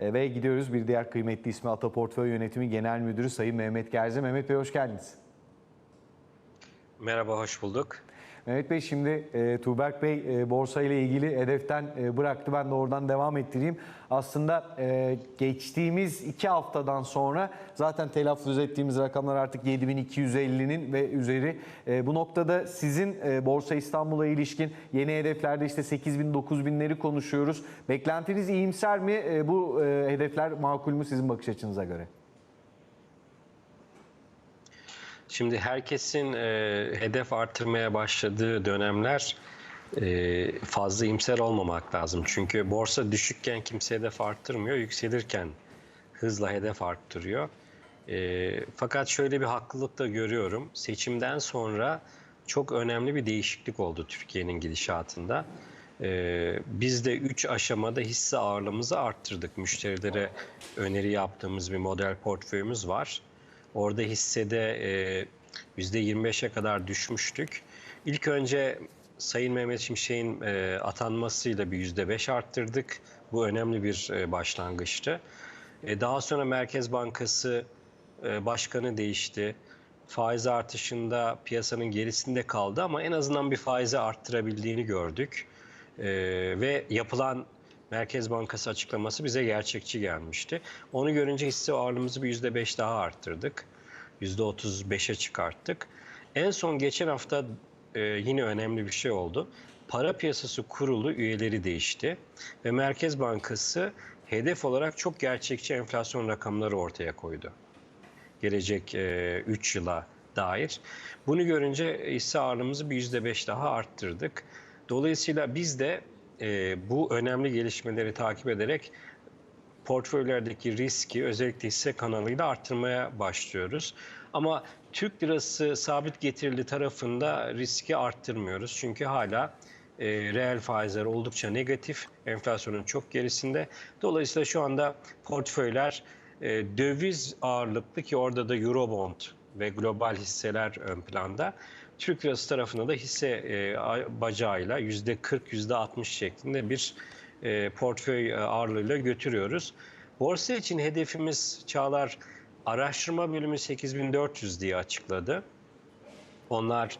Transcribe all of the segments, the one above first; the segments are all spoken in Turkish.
Ve gidiyoruz bir diğer kıymetli ismi Ata Portföy Yönetimi Genel Müdürü Sayın Mehmet Gerze. Mehmet Bey hoş geldiniz. Merhaba, hoş bulduk. Mehmet Bey şimdi e, Tuğberk Bey e, borsa ile ilgili hedeften e, bıraktı. Ben de oradan devam ettireyim. Aslında e, geçtiğimiz iki haftadan sonra zaten telaffuz ettiğimiz rakamlar artık 7250'nin ve üzeri. E, bu noktada sizin e, Borsa İstanbul'a ilişkin yeni hedeflerde işte 8000 9000'leri konuşuyoruz. Beklentiniz iyimser mi? E, bu e, hedefler makul mü sizin bakış açınıza göre? Şimdi herkesin e, hedef artırmaya başladığı dönemler e, fazla imser olmamak lazım. Çünkü borsa düşükken kimse hedef arttırmıyor, yükselirken hızla hedef arttırıyor. E, fakat şöyle bir haklılık da görüyorum. Seçimden sonra çok önemli bir değişiklik oldu Türkiye'nin gidişatında. Ee, biz de 3 aşamada hisse ağırlığımızı arttırdık. Müşterilere öneri yaptığımız bir model portföyümüz var. Orada hissede e, %25'e kadar düşmüştük. İlk önce Sayın Mehmet Şimşek'in e, atanmasıyla bir %5 arttırdık. Bu önemli bir e, başlangıçtı. E, daha sonra Merkez Bankası e, başkanı değişti. Faiz artışında piyasanın gerisinde kaldı ama en azından bir faizi arttırabildiğini gördük. E, ve yapılan Merkez Bankası açıklaması bize gerçekçi gelmişti. Onu görünce hisse ağırlığımızı bir %5 daha arttırdık. %35'e çıkarttık. En son geçen hafta e, yine önemli bir şey oldu. Para piyasası kurulu üyeleri değişti ve Merkez Bankası hedef olarak çok gerçekçi enflasyon rakamları ortaya koydu. Gelecek 3 yıla dair. Bunu görünce hisse ağırlığımızı bir %5 daha arttırdık. Dolayısıyla biz de e, bu önemli gelişmeleri takip ederek portföylerdeki riski özellikle hisse kanalıyla arttırmaya başlıyoruz. Ama Türk lirası sabit getirili tarafında riski arttırmıyoruz. Çünkü hala e, reel faizler oldukça negatif. Enflasyonun çok gerisinde. Dolayısıyla şu anda portföyler e, döviz ağırlıklı ki orada da Eurobond ve global hisseler ön planda. Türk lirası tarafında da hisse e, bacağıyla %40, %60 şeklinde bir e, portföy e, ağırlığıyla götürüyoruz. Borsa için hedefimiz Çağlar araştırma bölümü 8400 diye açıkladı. Onlar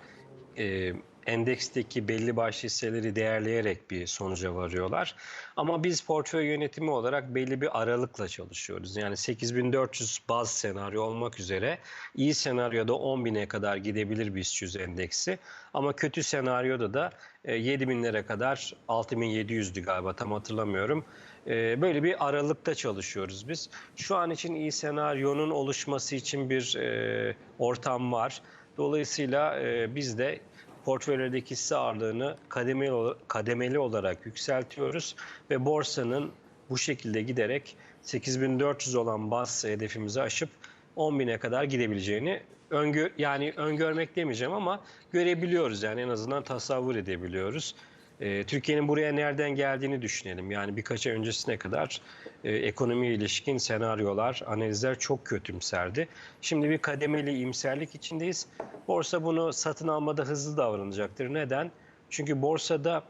e, endeksteki belli başlı hisseleri değerleyerek bir sonuca varıyorlar. Ama biz portföy yönetimi olarak belli bir aralıkla çalışıyoruz. Yani 8400 baz senaryo olmak üzere iyi senaryoda 10.000'e kadar gidebilir BIST 100 endeksi. Ama kötü senaryoda da e, 7000'lere kadar 6700'dü galiba tam hatırlamıyorum. E, böyle bir aralıkta çalışıyoruz biz. Şu an için iyi senaryonun oluşması için bir e, ortam var. Dolayısıyla e, biz de portföylerdeki hisse ağırlığını kademeli, kademeli olarak yükseltiyoruz ve borsanın bu şekilde giderek 8400 olan baz hedefimizi aşıp 10.000'e kadar gidebileceğini öngör yani öngörmek demeyeceğim ama görebiliyoruz yani en azından tasavvur edebiliyoruz. Ee, Türkiye'nin buraya nereden geldiğini düşünelim. Yani birkaç ay öncesine kadar e, ekonomiye ilişkin senaryolar, analizler çok kötümserdi. Şimdi bir kademeli iyimserlik içindeyiz. Borsa bunu satın almada hızlı davranacaktır. Neden? Çünkü borsada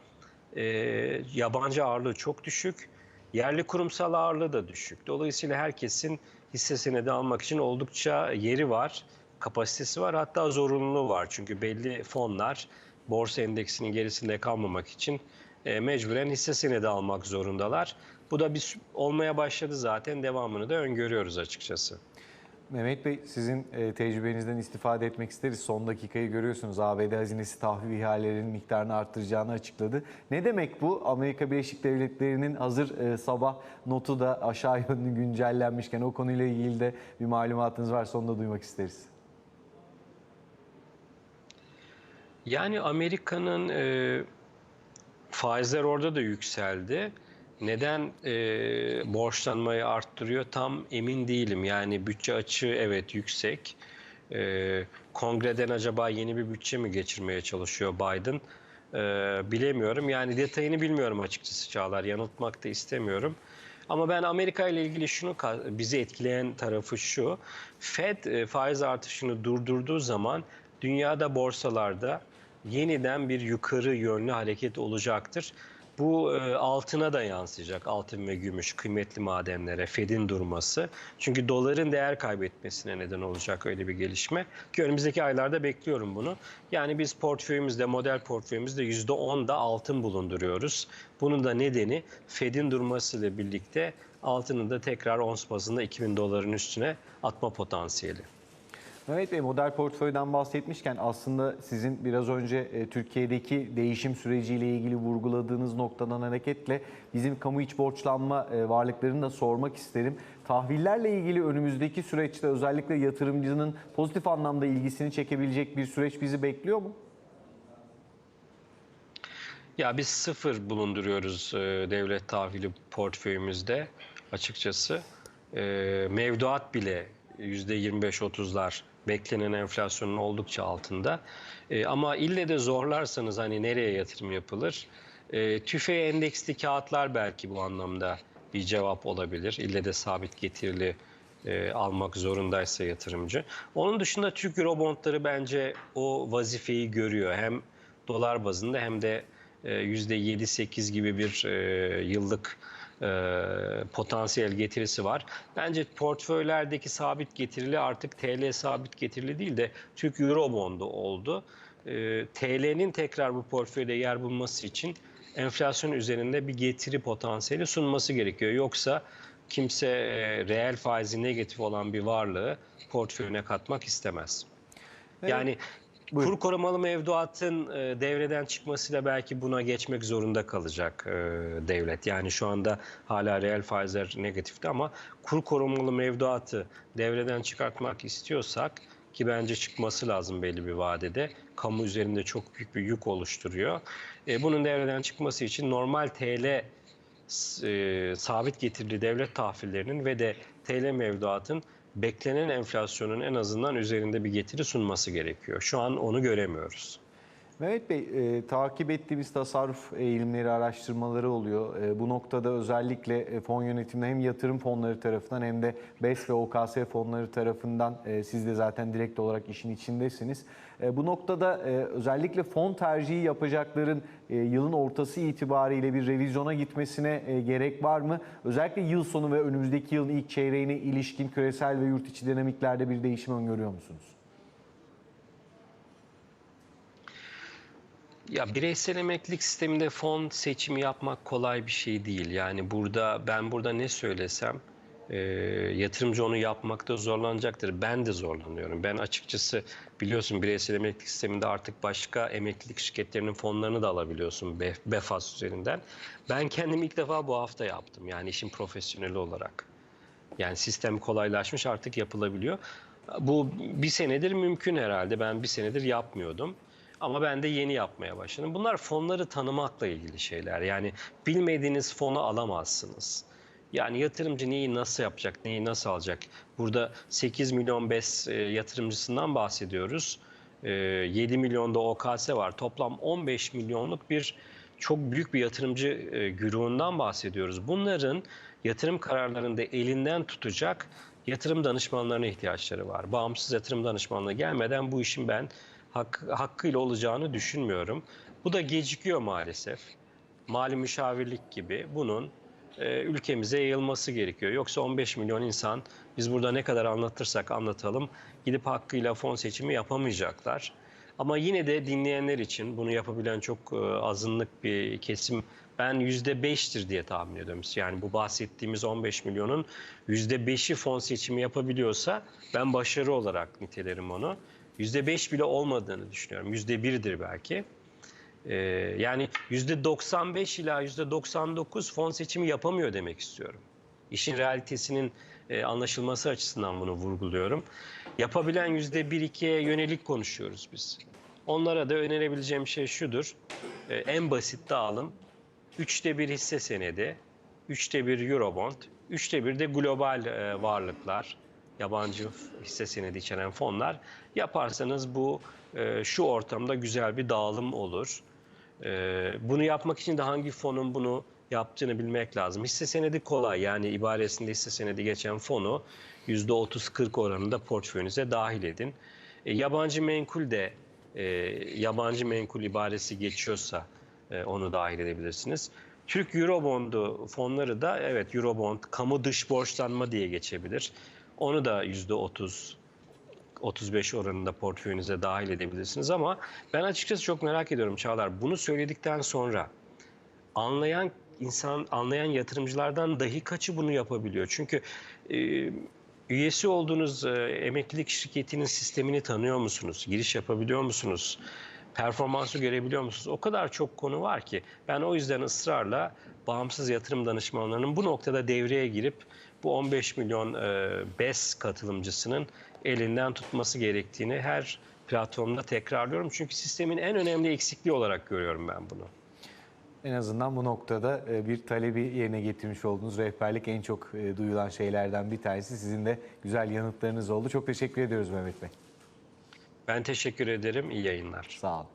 e, yabancı ağırlığı çok düşük, yerli kurumsal ağırlığı da düşük. Dolayısıyla herkesin hissesini de almak için oldukça yeri var, kapasitesi var, hatta zorunluluğu var. Çünkü belli fonlar borsa endeksinin gerisinde kalmamak için e, mecburen hisse senedi almak zorundalar. Bu da bir olmaya başladı zaten devamını da öngörüyoruz açıkçası. Mehmet Bey sizin e, tecrübenizden istifade etmek isteriz. Son dakikayı görüyorsunuz. ABD hazinesi tahvil ihalelerinin miktarını arttıracağını açıkladı. Ne demek bu? Amerika Birleşik Devletleri'nin hazır e, sabah notu da aşağı yönlü güncellenmişken o konuyla ilgili de bir malumatınız varsa onu da duymak isteriz. Yani Amerika'nın e, faizler orada da yükseldi. Neden e, borçlanmayı arttırıyor tam emin değilim. Yani bütçe açığı evet yüksek. E, kongreden acaba yeni bir bütçe mi geçirmeye çalışıyor Biden? E, bilemiyorum. Yani detayını bilmiyorum açıkçası Çağlar. Yanıltmak da istemiyorum. Ama ben Amerika ile ilgili şunu bizi etkileyen tarafı şu. Fed e, faiz artışını durdurduğu zaman dünyada borsalarda yeniden bir yukarı yönlü hareket olacaktır. Bu e, altına da yansıyacak. Altın ve gümüş, kıymetli madenlere, Fed'in durması. Çünkü doların değer kaybetmesine neden olacak öyle bir gelişme. Ki önümüzdeki aylarda bekliyorum bunu. Yani biz portföyümüzde, model portföyümüzde %10 da altın bulunduruyoruz. Bunun da nedeni Fed'in durmasıyla birlikte altının da tekrar ons bazında 2000 doların üstüne atma potansiyeli. Mehmet Bey model portföyden bahsetmişken aslında sizin biraz önce e, Türkiye'deki değişim süreciyle ilgili vurguladığınız noktadan hareketle bizim kamu iç borçlanma e, varlıklarını da sormak isterim. Tahvillerle ilgili önümüzdeki süreçte özellikle yatırımcının pozitif anlamda ilgisini çekebilecek bir süreç bizi bekliyor mu? Ya biz sıfır bulunduruyoruz e, devlet tahvili portföyümüzde açıkçası. E, mevduat bile %25-30'lar beklenen enflasyonun oldukça altında. E, ama ille de zorlarsanız hani nereye yatırım yapılır? E, tüfe endeksli kağıtlar belki bu anlamda bir cevap olabilir. İlle de sabit getirili e, almak zorundaysa yatırımcı. Onun dışında Türk Eurobondları bence o vazifeyi görüyor. Hem dolar bazında hem de e, %7-8 gibi bir e, yıllık e, potansiyel getirisi var. Bence portföylerdeki sabit getirili artık TL sabit getirili değil de Türk Eurobond'u oldu. E, TL'nin tekrar bu portföyde yer bulması için enflasyon üzerinde bir getiri potansiyeli sunması gerekiyor. Yoksa kimse e, reel faizi negatif olan bir varlığı portföyüne katmak istemez. Evet. Yani Buyurun. kur korumalı mevduatın e, devreden çıkmasıyla belki buna geçmek zorunda kalacak e, devlet. Yani şu anda hala reel faizler negatifte ama kur korumalı mevduatı devreden çıkartmak istiyorsak ki bence çıkması lazım belli bir vadede. Kamu üzerinde çok büyük bir yük oluşturuyor. E, bunun devreden çıkması için normal TL e, sabit getirili devlet tahvillerinin ve de TL mevduatın beklenen enflasyonun en azından üzerinde bir getiri sunması gerekiyor. Şu an onu göremiyoruz. Mehmet Bey, e, takip ettiğimiz tasarruf eğilimleri araştırmaları oluyor. E, bu noktada özellikle e, fon yönetiminde hem yatırım fonları tarafından hem de BES ve OKS fonları tarafından e, siz de zaten direkt olarak işin içindesiniz. E, bu noktada e, özellikle fon tercihi yapacakların e, yılın ortası itibariyle bir revizyona gitmesine e, gerek var mı? Özellikle yıl sonu ve önümüzdeki yılın ilk çeyreğine ilişkin küresel ve yurt içi dinamiklerde bir değişim öngörüyor musunuz? Ya bireysel emeklilik sisteminde fon seçimi yapmak kolay bir şey değil. Yani burada ben burada ne söylesem e, yatırımcı onu yapmakta zorlanacaktır. Ben de zorlanıyorum. Ben açıkçası biliyorsun bireysel emeklilik sisteminde artık başka emeklilik şirketlerinin fonlarını da alabiliyorsun Be- Befas üzerinden. Ben kendim ilk defa bu hafta yaptım. Yani işin profesyoneli olarak. Yani sistem kolaylaşmış artık yapılabiliyor. Bu bir senedir mümkün herhalde. Ben bir senedir yapmıyordum. Ama ben de yeni yapmaya başladım. Bunlar fonları tanımakla ilgili şeyler. Yani bilmediğiniz fonu alamazsınız. Yani yatırımcı neyi nasıl yapacak, neyi nasıl alacak? Burada 8 milyon BES e, yatırımcısından bahsediyoruz. E, 7 milyonda OKS var. Toplam 15 milyonluk bir çok büyük bir yatırımcı e, güruhundan bahsediyoruz. Bunların yatırım kararlarında elinden tutacak yatırım danışmanlarına ihtiyaçları var. Bağımsız yatırım danışmanlığı gelmeden bu işin ben hak, hakkıyla olacağını düşünmüyorum. Bu da gecikiyor maalesef. Mali müşavirlik gibi bunun e, ülkemize yayılması gerekiyor. Yoksa 15 milyon insan biz burada ne kadar anlatırsak anlatalım gidip hakkıyla fon seçimi yapamayacaklar. Ama yine de dinleyenler için bunu yapabilen çok e, azınlık bir kesim ben %5'tir diye tahmin ediyorum. Yani bu bahsettiğimiz 15 milyonun %5'i fon seçimi yapabiliyorsa ben başarı olarak nitelerim onu. %5 bile olmadığını düşünüyorum. %1'dir belki. Ee, yani %95 ila %99 fon seçimi yapamıyor demek istiyorum. İşin realitesinin e, anlaşılması açısından bunu vurguluyorum. Yapabilen %1-2'ye yönelik konuşuyoruz biz. Onlara da önerebileceğim şey şudur. E, en basit dağılım. Üçte bir hisse senedi, üçte bir Eurobond, üçte bir de global e, varlıklar, yabancı hisse senedi içeren fonlar yaparsanız bu e, şu ortamda güzel bir dağılım olur. E, bunu yapmak için de hangi fonun bunu yaptığını bilmek lazım. Hisse senedi kolay yani ibaresinde hisse senedi geçen fonu %30-40 oranında portföyünüze dahil edin. E, yabancı menkul de e, yabancı menkul ibaresi geçiyorsa e, onu dahil edebilirsiniz. Türk Eurobond'u fonları da evet Eurobond kamu dış borçlanma diye geçebilir. Onu da %30 35 oranında portföyünüze dahil edebilirsiniz ama ben açıkçası çok merak ediyorum Çağlar. Bunu söyledikten sonra anlayan insan, anlayan yatırımcılardan dahi kaçı bunu yapabiliyor? Çünkü e, üyesi olduğunuz e, emeklilik şirketinin sistemini tanıyor musunuz? Giriş yapabiliyor musunuz? Performansı görebiliyor musunuz? O kadar çok konu var ki ben o yüzden ısrarla bağımsız yatırım danışmanlarının bu noktada devreye girip bu 15 milyon e, BES katılımcısının elinden tutması gerektiğini her platformda tekrarlıyorum. Çünkü sistemin en önemli eksikliği olarak görüyorum ben bunu. En azından bu noktada e, bir talebi yerine getirmiş olduğunuz rehberlik en çok e, duyulan şeylerden bir tanesi. Sizin de güzel yanıtlarınız oldu. Çok teşekkür ediyoruz Mehmet Bey. Ben teşekkür ederim. İyi yayınlar. Sağ olun.